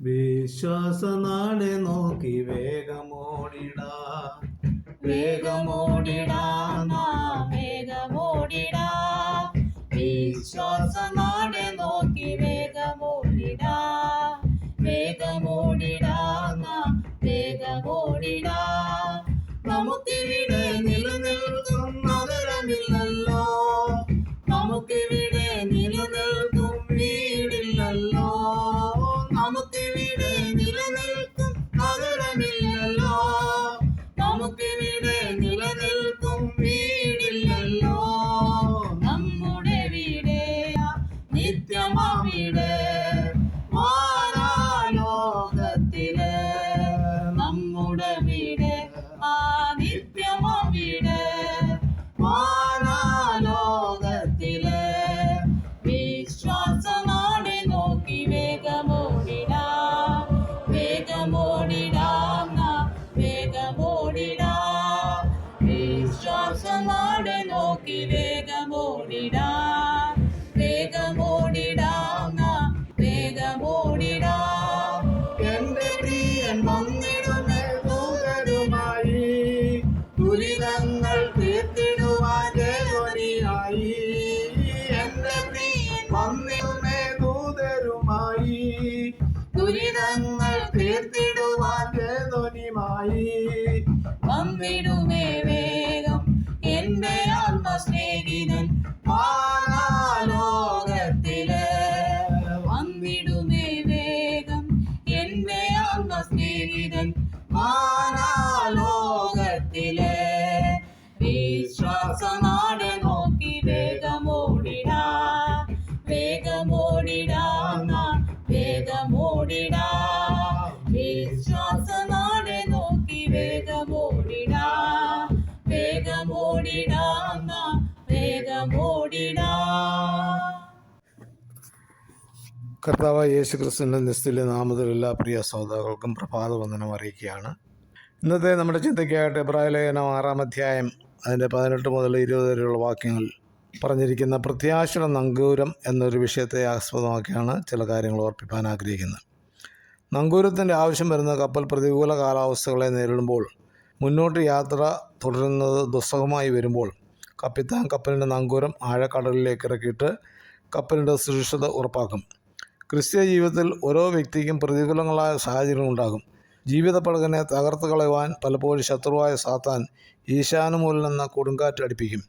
വിശ്വാസനാടെ നോക്കി വേഗമോടിടാ. വേഗമോടിടാ വേഗമോടിടാ. വിശ്വാസനാടെ love it. must almas nítidas. കർത്താവ് യേശു ക്രിസ്തുവിന്റെ നിസ്തുല്യ നാമത്തിൽ എല്ലാ പ്രിയ സഹോദരങ്ങൾക്കും പ്രഭാത വന്ദനം അറിയിക്കുകയാണ്. ഇന്നത്തെ നമ്മുടെ ചിന്തയ്ക്കായിട്ട് എബ്രായ ലേഖനം ആറാം അധ്യായം അതിന്റെ പതിനെട്ട് മുതൽ ഇരുപത് വരെയുള്ള വാക്യങ്ങൾ പറഞ്ഞിരിക്കുന്ന പ്രത്യാശയുടെ നങ്കൂരം എന്നൊരു വിഷയത്തെ ആസ്പദമാക്കിയാണ് ചില കാര്യങ്ങൾ ഓർപ്പിക്കാൻ ആഗ്രഹിക്കുന്നത്. നങ്കൂരത്തിന്റെ ആവശ്യം വരുന്ന കപ്പൽ പ്രതികൂല കാലാവസ്ഥകളെ നേരിടുമ്പോൾ മുന്നോട്ട് യാത്ര തുടരുന്നത് ദുസ്സഹമായി വരുമ്പോൾ കപ്പിത്താൻ കപ്പലിന്റെ നങ്കൂരം ആഴക്കടലിലേക്ക് ഇറക്കിയിട്ട് കപ്പലിന്റെ സുരക്ഷിത ഉറപ്പാക്കും. ക്രിസ്തീയ ജീവിതത്തിൽ ഓരോ വ്യക്തിക്കും പ്രതികൂലങ്ങളായ സാഹചര്യങ്ങൾ ഉണ്ടാകും. ജീവിത പടകനെ തകർത്ത് കളയുവാൻ പലപ്പോഴും ശത്രുവായ സാത്താൻ ഈശാനുമൂലിൽ എന്ന കൊടുങ്കാറ്റ് അടിപ്പിക്കും.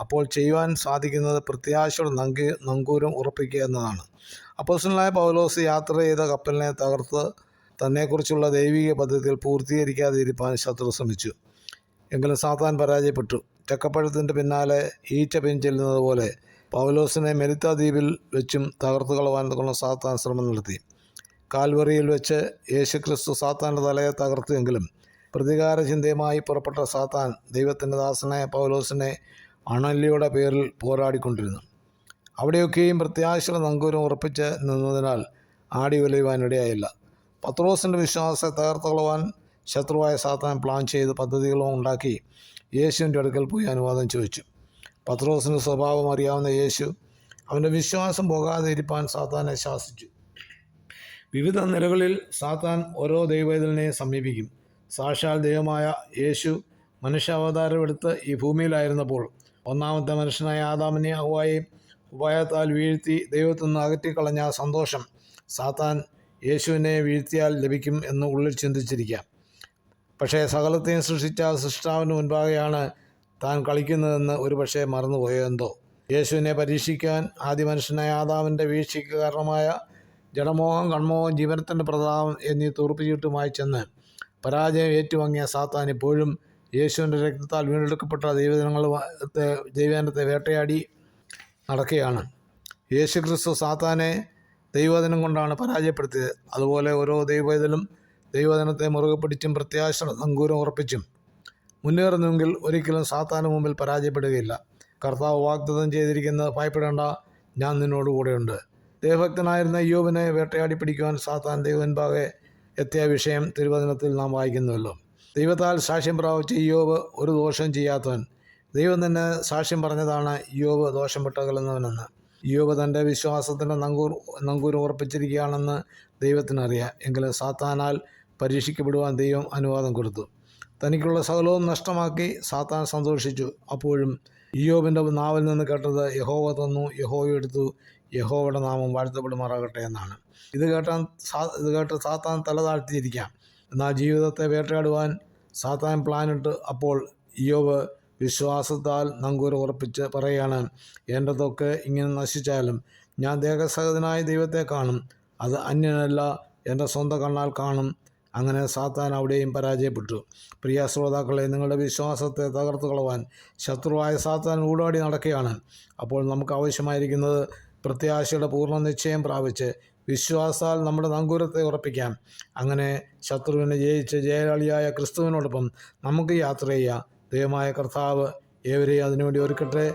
അപ്പോൾ ചെയ്യുവാൻ സാധിക്കുന്നത് പ്രത്യാശയുടെ നങ്കി നങ്കൂരം ഉറപ്പിക്കുക എന്നതാണ്. അപ്പോസ്റ്റലായ പൗലോസ് യാത്ര ചെയ്ത കപ്പലിനെ തകർത്ത് തന്നെക്കുറിച്ചുള്ള ദൈവിക പദ്ധതിയിൽ പൂർത്തീകരിക്കാതെ ഇരിപ്പാൻ ശത്രു ശ്രമിച്ചു. എങ്കിലും സാത്താൻ പരാജയപ്പെട്ടു. ചക്കപ്പഴത്തിന്റെ പിന്നാലെ ഈച്ച പിൻ ചെല്ലുന്നത് പോലെ പൗലോസിനെ മെരിത്താദ്വീപിൽ വെച്ചും തകർത്തു കൊണ്ട് സാത്താൻ ശ്രമം നടത്തി. കാൽവറിയിൽ വെച്ച് യേശുക്രിസ്തു സാത്താന്റെ തലയെ തകർത്തുവെങ്കിലും പ്രതികാര ചിന്തയുമായി പുറപ്പെട്ട സാത്താൻ ദൈവത്തിന്റെ ദാസനായ പൗലോസിനെ അണല്ലിയുടെ പേരിൽ പോരാടിക്കൊണ്ടിരുന്നു. അവിടെയൊക്കെയും പ്രത്യാശയുടെ നങ്കൂരം ഉറപ്പിച്ച് നിന്നതിനാൽ ആടി ഉലയുവാനിടയായില്ല പത്രോസിന്റെ വിശ്വാസത്തെ തകർത്തുകളവാൻ ശത്രുവായ സാത്താൻ പ്ലാൻ ചെയ്ത് പദ്ധതികളും ഉണ്ടാക്കി യേശുവിന്റെ അടുക്കൽ പോയി അനുവാദം ചോദിച്ചു. പത്രോസിന്റെ സ്വഭാവം അറിയാവുന്ന യേശു അവന്റെ വിശ്വാസം പോകാതെ ഇരിപ്പാൻ സാത്താനെ ശാസിച്ചു. വിവിധ നിലകളിൽ സാത്താൻ ഓരോ ദൈവവേദനെ സമീപിക്കും. സാക്ഷാൽ ദൈവമായ യേശു മനുഷ്യാവതാരമെടുത്ത് ഈ ഭൂമിയിലായിരുന്നപ്പോൾ ഒന്നാമത്തെ മനുഷ്യനായ ആദാമിനെ ഹവായെയും ഉപായത്താൽ വീഴ്ത്തി ദൈവത്തിൽ നിന്ന് അകറ്റിക്കളഞ്ഞ സന്തോഷം സാത്താൻ യേശുവിനെ വീഴ്ത്തിയാൽ ലഭിക്കും എന്ന് ഉള്ളിൽ ചിന്തിച്ചിരിക്കാം. പക്ഷേ സകലത്തെയും സൃഷ്ടിച്ച സൃഷ്ടാവിന് മുൻപാകെയാണ് താൻ കളിക്കുന്നതെന്ന് ഒരുപക്ഷെ മറന്നുപോയെന്തോ യേശുവിനെ പരീക്ഷിക്കാൻ ആദ്യ മനുഷ്യനായ ആദാമിന്റെ വീഴ്ചയ്ക്ക് കാരണമായ ജഡമോഹം കൺമോഹം ജീവനത്തിന്റെ പ്രതാപം എന്നീ തുറപ്പിച്ചിട്ടുമായി ചെന്ന് പരാജയം ഏറ്റുവാങ്ങിയ സാത്താൻ ഇപ്പോഴും യേശുവിന്റെ രക്തത്താൽ വീണ്ടെടുക്കപ്പെട്ട ദൈവജനങ്ങൾ ദൈവജനത്തെ വേട്ടയാടി നടക്കുകയാണ്. യേശു ക്രിസ്തു സാത്താനെ ദൈവദിനം കൊണ്ടാണ് പരാജയപ്പെടുത്തിയത്. അതുപോലെ ഓരോ ദൈവവേദനും ദൈവദിനത്തെ മുറുകെ പിടിച്ചും പ്രത്യാശ നങ്കൂരം ഉറപ്പിച്ചും മുന്നേറുന്നെങ്കിൽ ഒരിക്കലും സാത്താന് മുമ്പിൽ പരാജയപ്പെടുകയില്ല. കർത്താവ് വാഗ്ദത്തം ചെയ്തിരിക്കുന്നത് ഭയപ്പെടേണ്ട ഞാൻ നിന്നോട് കൂടെയുണ്ട്. ദേവഭക്തനായിരുന്ന യോബിനെ വേട്ടയാടി പിടിക്കുവാൻ സാത്താൻ ദൈവൻപാകെ എത്തിയ വിഷയം തിരുവചനത്തിൽ നാം വായിക്കുന്നുവല്ലോ. ദൈവത്താൽ സാക്ഷ്യം പ്രാപിച്ച യോബ് ഒരു ദോഷം ചെയ്യാത്തവൻ. ദൈവം തന്നെ സാക്ഷ്യം പറഞ്ഞതാണ് യോബ് ദോഷം വിട്ടകലുന്നവനെന്ന് യോബ് തന്റെ വിശ്വാസത്തിന്റെ നങ്കൂർ നങ്കൂർ ഉറപ്പിച്ചിരിക്കുകയാണെന്ന് ദൈവത്തിനറിയാം. എങ്കിലും സാത്താനാൽ പരീക്ഷിക്കപ്പെടുവാൻ ദൈവം അനുവാദം കൊടുത്തു. തനിക്കുള്ള സകലവും നഷ്ടമാക്കി സാത്താൻ സന്തോഷിച്ചു. അപ്പോഴും ഇയോബിന്റെ നാവിൽ നിന്ന് കേട്ടത് യഹോവ തന്നു യഹോവ എടുത്തു യഹോവയുടെ നാമം വാഴ്ത്തപ്പെടുമാറാകട്ടെ എന്നാണ്. ഇത് കേട്ടാൻ സാ ഇത് കേട്ട് സാത്താൻ തല താഴ്ത്തിയിരിക്കാം. എന്നാൽ ജീവിതത്തെ വേട്ടയാടുവാൻ സാത്താൻ പ്ലാനിട്ട് അപ്പോൾ ഇയോബ് വിശ്വാസത്താൽ നങ്കൂർ ഉറപ്പിച്ച് പറയുകയാണ് എന്റെ തൊക്കെ ഇങ്ങനെ നശിച്ചാലും ഞാൻ ദേഹസഹതനായ ദൈവത്തെ കാണും. അത് അന്യനല്ല എന്റെ സ്വന്തം കണ്ണാൽ കാണും. അങ്ങനെ സാത്താൻ അവിടെയും പരാജയപ്പെട്ടു. പ്രിയ ശ്രോതാക്കളെ നിങ്ങളുടെ വിശ്വാസത്തെ തകർത്തു കളവാൻ ശത്രുവായ സാത്താൻ ഊടാടി നടക്കുകയാണ്. അപ്പോൾ നമുക്ക് ആവശ്യമായിരിക്കുന്നത് പ്രത്യാശയുടെ പൂർണ നിശ്ചയം പ്രാപിച്ച് വിശ്വാസാൽ നമ്മുടെ നങ്കൂരത്തെ ഉറപ്പിക്കാം. അങ്ങനെ ശത്രുവിനെ ജയിച്ച് ജയലാളിയായ ക്രിസ്തുവിനോടൊപ്പം നമുക്ക് യാത്ര ചെയ്യാം. ദൈവമായ കർത്താവ് ഏവരെയും അതിനുവേണ്ടി ഒരുക്കട്ടെ.